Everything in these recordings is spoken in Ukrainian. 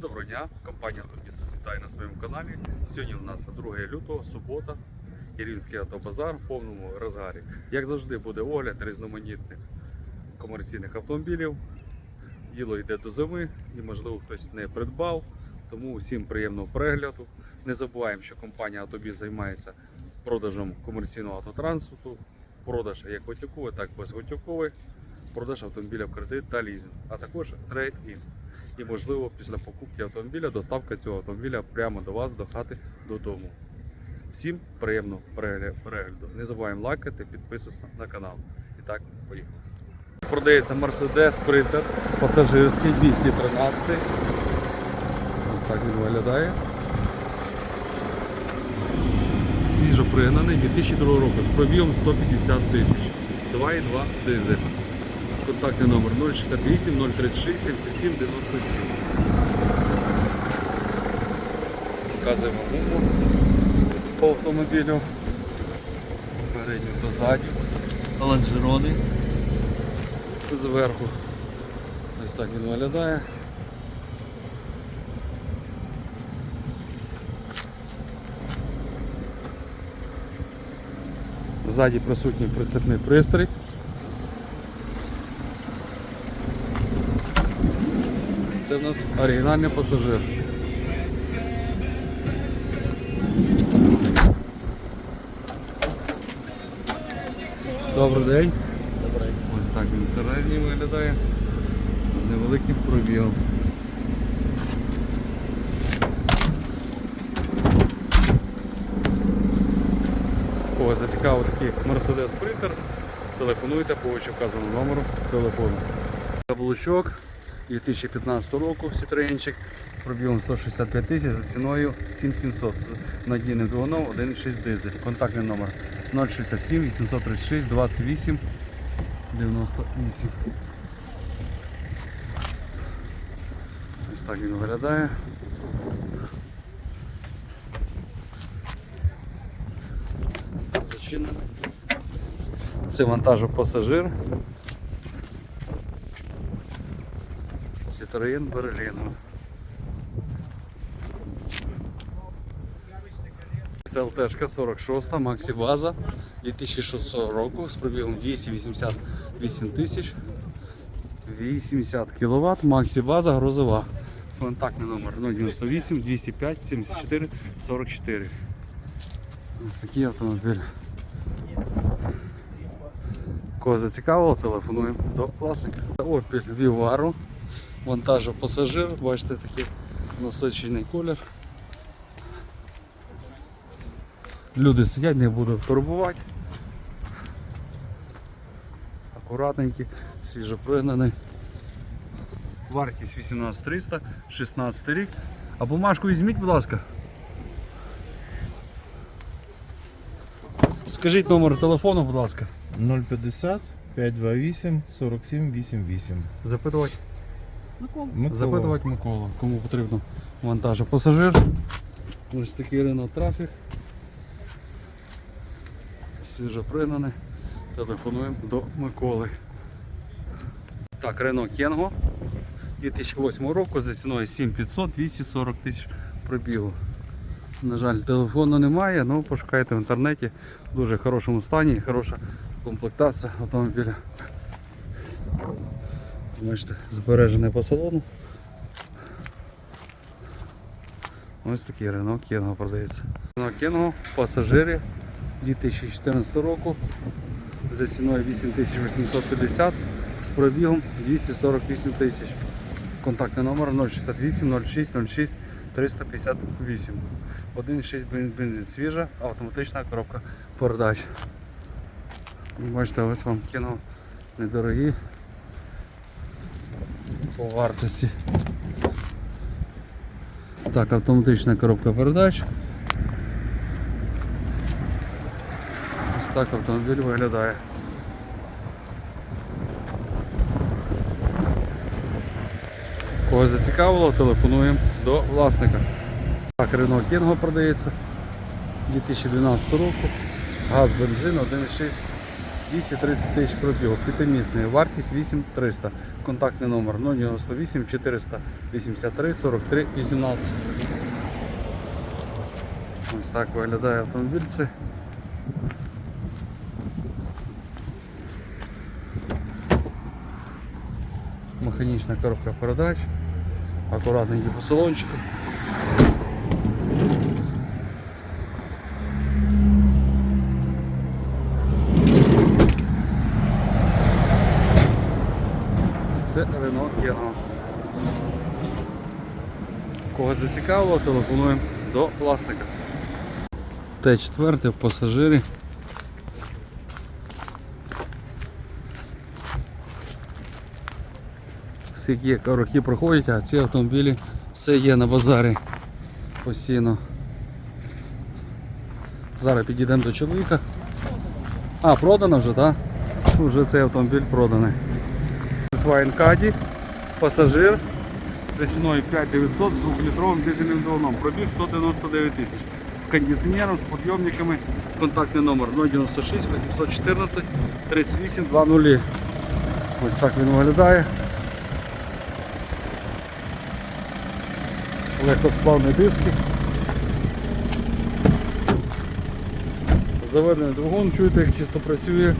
Доброго дня, компанія Автобіс вітає на своєму каналі. Сьогодні у нас 2 лютого, субота, Іринський автобазар в повному розгарі. Як завжди, буде огляд різноманітних комерційних автомобілів. Діло йде до зими і, можливо, хтось не придбав. Тому всім приємного перегляду. Не забуваємо, що компанія Автобіс займається продажем комерційного автотранспорту, продаж як готівковий, так і безготівковий, продаж автомобіля в кредит та лізинг, а також трейд-ін і, можливо, після покупки автомобіля доставка цього автомобіля прямо до вас, до хати, додому. Всім приємного перегляду. Не забуваємо лайкати, підписуватися на канал. І так, поїхали. Продається Mercedes Sprinter пасажирський 213. Ось так він виглядає. Свіжо пригнаний 2002 року з пробігом 150 тисяч. 2,2 дизель. Контактний номер 068 036 77 97. Показуємо гуму по автомобілю. Передню та задню. Лонжерони. Зверху. Ось так він виглядає. Ззаді присутній прицепний пристрій. Це в нас оригінальний пасажир. Добрий день. Добре. Ось так він середній виглядає з невеликим пробігом. Кого зацікавив такий Mercedes Sprinter, телефонуйте по вказаному номеру телефону. Каблучок 2015 року Citroenчик з пробігом 165 тисяч за ціною 7700 з надійним двигуном 1.6 дизель. Контактний номер 067 836 28 98. Ось так він виглядає. Зачинено. Це вантажопасажир. Citroën Berlino. Це ЛТшка 46, Максі База 2600 року з пробігом 288 тисяч. 80 кВт, Максі База грузова. Контактний номер 098 205 74 44. Ось такий автомобіль. Кого зацікавило, телефонуємо до власника. Opel Vivaro, вантажопасажир, бачите такий насичений колір. Люди сидять, не буду турбувати. Акуратненький, свіжопригнаний. Вартість 18300, 16 рік. А бумажку візьміть, будь ласка. Скажіть номер телефону, будь ласка. 050 528 47 88. Запитувати. Микола. Запитувати Микола, кому потрібно вантажопасажир. Ось такий Renault Traffic. Свіжо пригнаний. Телефонуємо до Миколи. Так, Renault Kengo 2008 року за ціною 7500 240 тисяч пробігу. На жаль, телефону немає, але пошукайте в інтернеті в дуже хорошому стані, хороша комплектація автомобіля. Бачите, збережене по салону. Ось такий Renault Kengo продається. Renault Kengo пасажирі 2014 року за ціною 8850 з пробігом 248 тисяч. Контактний номер 068 06 06 358. 1,6 бензин свіжа, автоматична коробка передач. Бачите, ось вам Kengo недорогі по вартості. Так, автоматична коробка передач. Ось так автомобіль виглядає. Кого зацікавило, телефонуємо до власника. Так, Renault Kengo продається 2012 року. Газ, бензин, 1,6 230 тисяч пробігу. П'ятимісний. Вартість 8300. Контактний номер 098 483 43 18. Ось так виглядає автомобіль цей. Механічна коробка передач. Акуратненький по салончику. Це Renault Kangoo. Кого зацікавило, телефонуємо до власника. Т4 пасажирі. Скільки роки проходять, а ці автомобілі все є на базарі постійно. Зараз підійдемо до чоловіка. А, продано вже, так? Вже цей автомобіль проданий. Volkswagen Caddy, пасажир за ціною 5900 з 2-літровим дизельним двигуном. Пробіг 199 тисяч. З кондиціонером, з підйомниками. Контактний номер 096 814 38 20. Ось так він виглядає. Легкосплавні диски. Заведений двигун, чуєте, як чисто працює.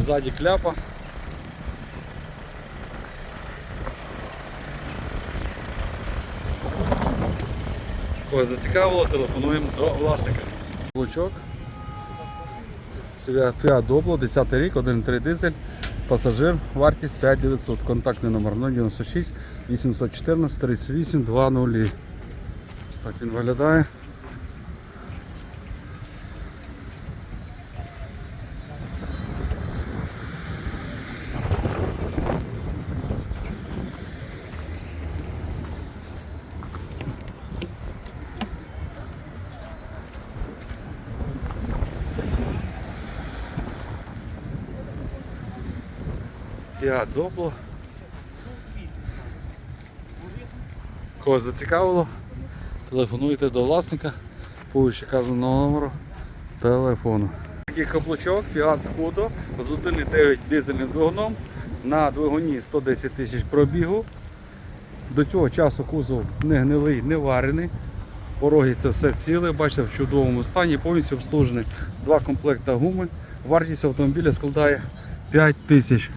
Ззаді кляпа. Кого зацікавило, телефонуємо до власника. Лучок. Fiat Doblo, 10 рік, 1.3 дизель, пасажир, вартість 5900, контактний номер 096 814 38 20. Ось так він виглядає. Fiat Doblo. Кого зацікавило, телефонуйте до власника по вищеказаного номеру телефону. Такий каблучок Fiat Scudo з 1.9 дизельним двигуном на двигуні 110 тисяч пробігу. До цього часу кузов не гнилий, не варений. Пороги це все ціле, бачите, в чудовому стані, повністю обслужений. Два комплекти гуми. Вартість автомобіля складає 5 тисяч.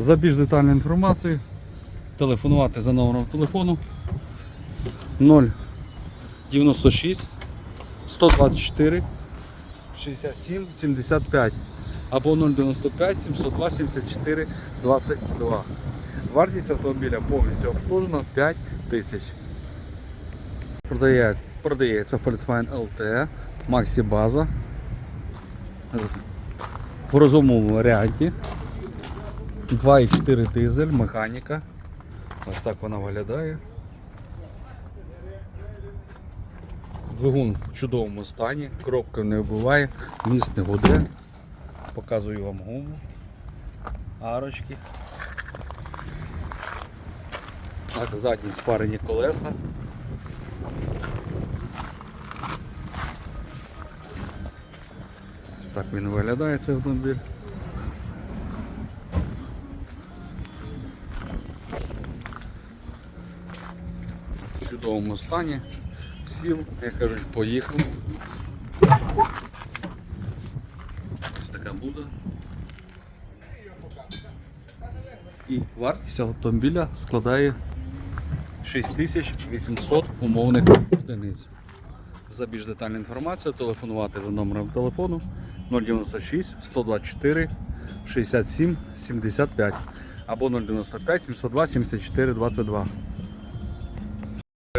За більш детальну інформацію телефонувати за номером телефону 0 96 124 67 75 або 095 702 74 22. Вартість автомобіля повністю обслужена 5 тисяч. Продається, продається Volkswagen LT Maxi База в розумовому варіанті. 2,4 дизель, механіка. Ось так вона виглядає. Двигун в чудовому стані, коробка не вбиває, міст не буде. Показую вам гуму, арочки. Так, задні спарені колеса. Ось так він виглядає цей автомобіль. Чудовому стані. Сів, як кажуть, поїхав. Ось така буде. І вартість автомобіля складає 6800 умовних одиниць. За більш детальну інформацію телефонувати за номером телефону 096 124 67 75 або 095 702 74 22.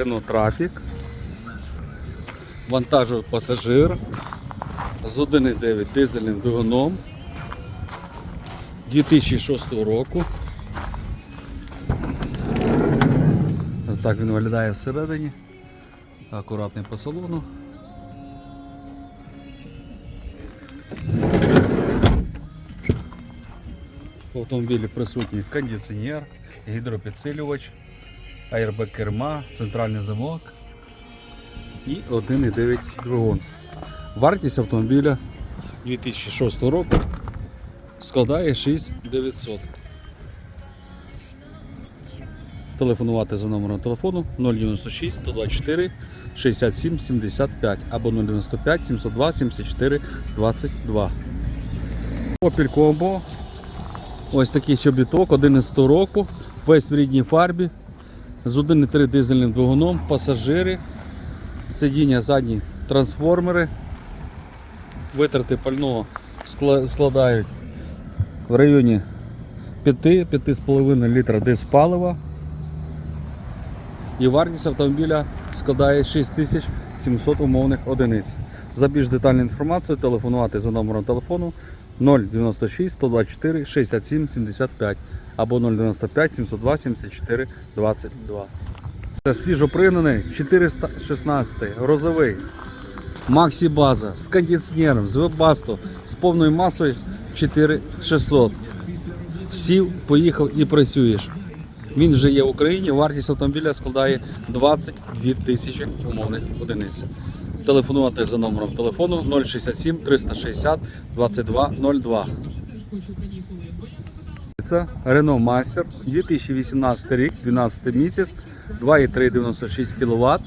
Renault Traffic. Вантажу пасажир з 1,9 дизельним двигуном 2006 року. Так він виглядає всередині. Акуратний по салону. В автомобілі присутній кондиціонер, гідропідсилювач, аербек керма, центральний замок і 1,9 двигун. Вартість автомобіля 2006 року складає 6900. Телефонувати за номером телефону 096 124 67 75 або 095 702 74 22. Opel Combo. Ось такий щобіток, 11 року, весь в рідній фарбі, з 1,3 дизельним двигуном, пасажири, сидіння задні трансформери, витрати пального складають в районі 5-5,5 літра диспалива. І вартість автомобіля складає 6700 умовних одиниць. За більш детальну інформацію телефонувати за номером телефону 096 124 67 75 або 095 702 74 22. Це свіжопригнаний 416 грозовий Максі База з кондиціонером, з вебасту, з повною масою 4600. Сів, поїхав і працюєш. Він вже є в Україні, вартість автомобіля складає 22 тисячі умовних одиниць. Телефонувати за номером телефону 067 360 2202. Це Renault Master 2018 рік, 12 місяць, 2,396 кВт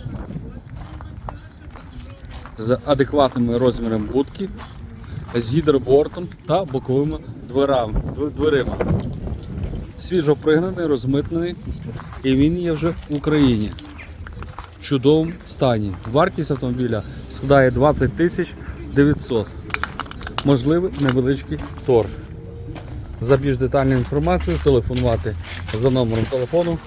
з адекватними розмірами будки, з гідробортом та боковими дверима. Свіжо пригнаний, розмитнений і він є вже в Україні. В чудовому стані. Вартість автомобіля складає 20 тисяч 900. Можливий невеличкий торг. За більш детальну інформацію телефонувати за номером телефону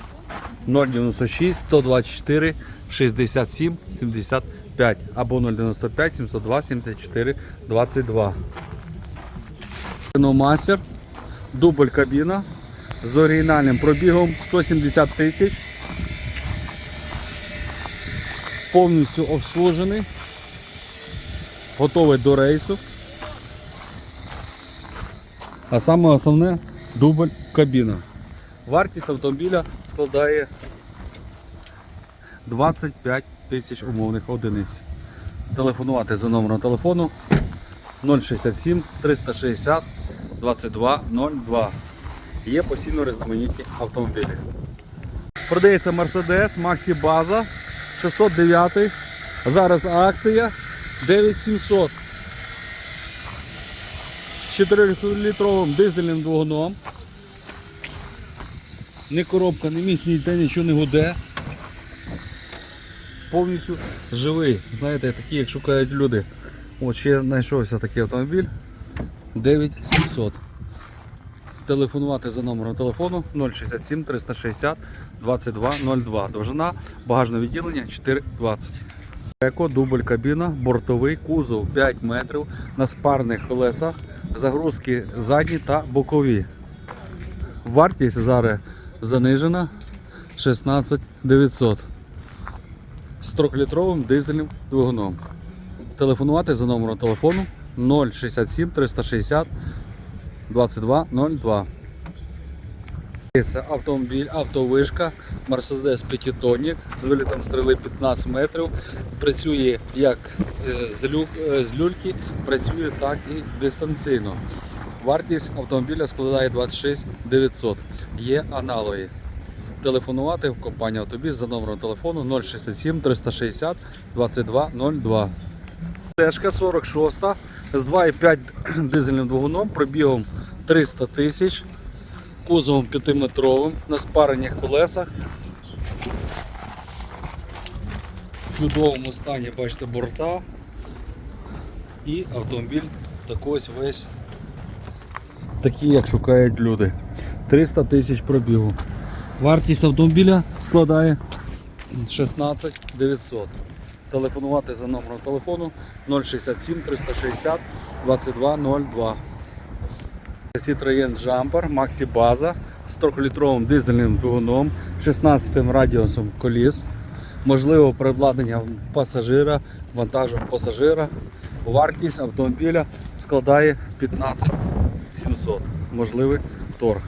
096 124 67 75 або 095 702 74 22. Renault дубль кабіна з оригінальним пробігом 170 тисяч. Повністю обслужений, готовий до рейсу. А саме основне дубль кабіна. Вартість автомобіля складає 25 тисяч умовних одиниць. Телефонувати за номером телефону 067 360 2202. Є постійно різноманітні автомобілі. Продається Mercedes Maxi База 609. Зараз акція 9700. З 4-літровим дизельним двигуном. Ні коробка, ні місць, ніде нічого не гуде. Повністю живий. Знаєте, такі, як шукають люди. От ще знайшовся такий автомобіль 9700. Телефонувати за номером телефону 067 360 2202. Довжина багажного відділення 420. Еко, дубль кабіна, бортовий кузов 5 метрів на спарних колесах, загрузки задні та бокові. Вартість зараз занижена 16 900 з 3-літровим дизельним двигуном. Телефонувати за номером телефону 067 360 2202. Це автомобіль, автовишка, Mercedes П'ятитонник з вилітом стріли 15 метрів. Працює як е, з, люк, е, з люльки, працює так і дистанційно. Вартість автомобіля складає 26 900. Є аналоги. Телефонувати в компанію Автобіс за номером телефону 067 360 2202. Тежка 46 з 2,5 дизельним двигуном, пробігом 300 тисяч, кузовом 5-метровим на спарених колесах. В чудовому стані бачите борта і автомобіль такий весь такий, як шукають люди. 300 тисяч пробігу. Вартість автомобіля складає 16 900. Телефонувати за номером телефону 067 360 2202. Citroën Jumper Maxi База з 3-літровим дизельним двигуном, 16 радіусом коліс, можливо переобладнання пасажира, вантажу пасажира. Вартість автомобіля складає 15 700. Можливий мотор.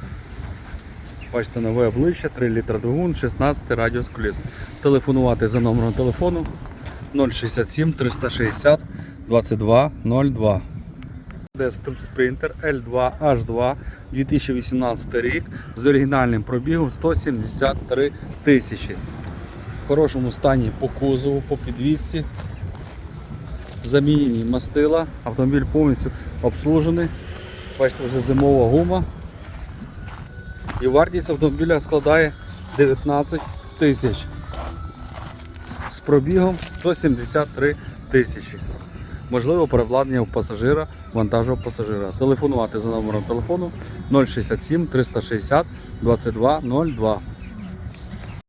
Бачите, нове обличчя, 3 літра двигун, 16 радіус коліс. Телефонувати за номером телефону 067 360 2202. Desktop Sprinter L2H2 2018 рік з оригінальним пробігом 173 тисячі. В хорошому стані по кузову, по підвісці. Замінені мастила, автомобіль повністю обслужений. Бачите, вже зимова гума. І вартість автомобіля складає 19 тисяч. З пробігом 173 тисячі. Можливо, перевладнання пасажира, вантажу пасажира. Телефонувати за номером телефону 067 360 2202.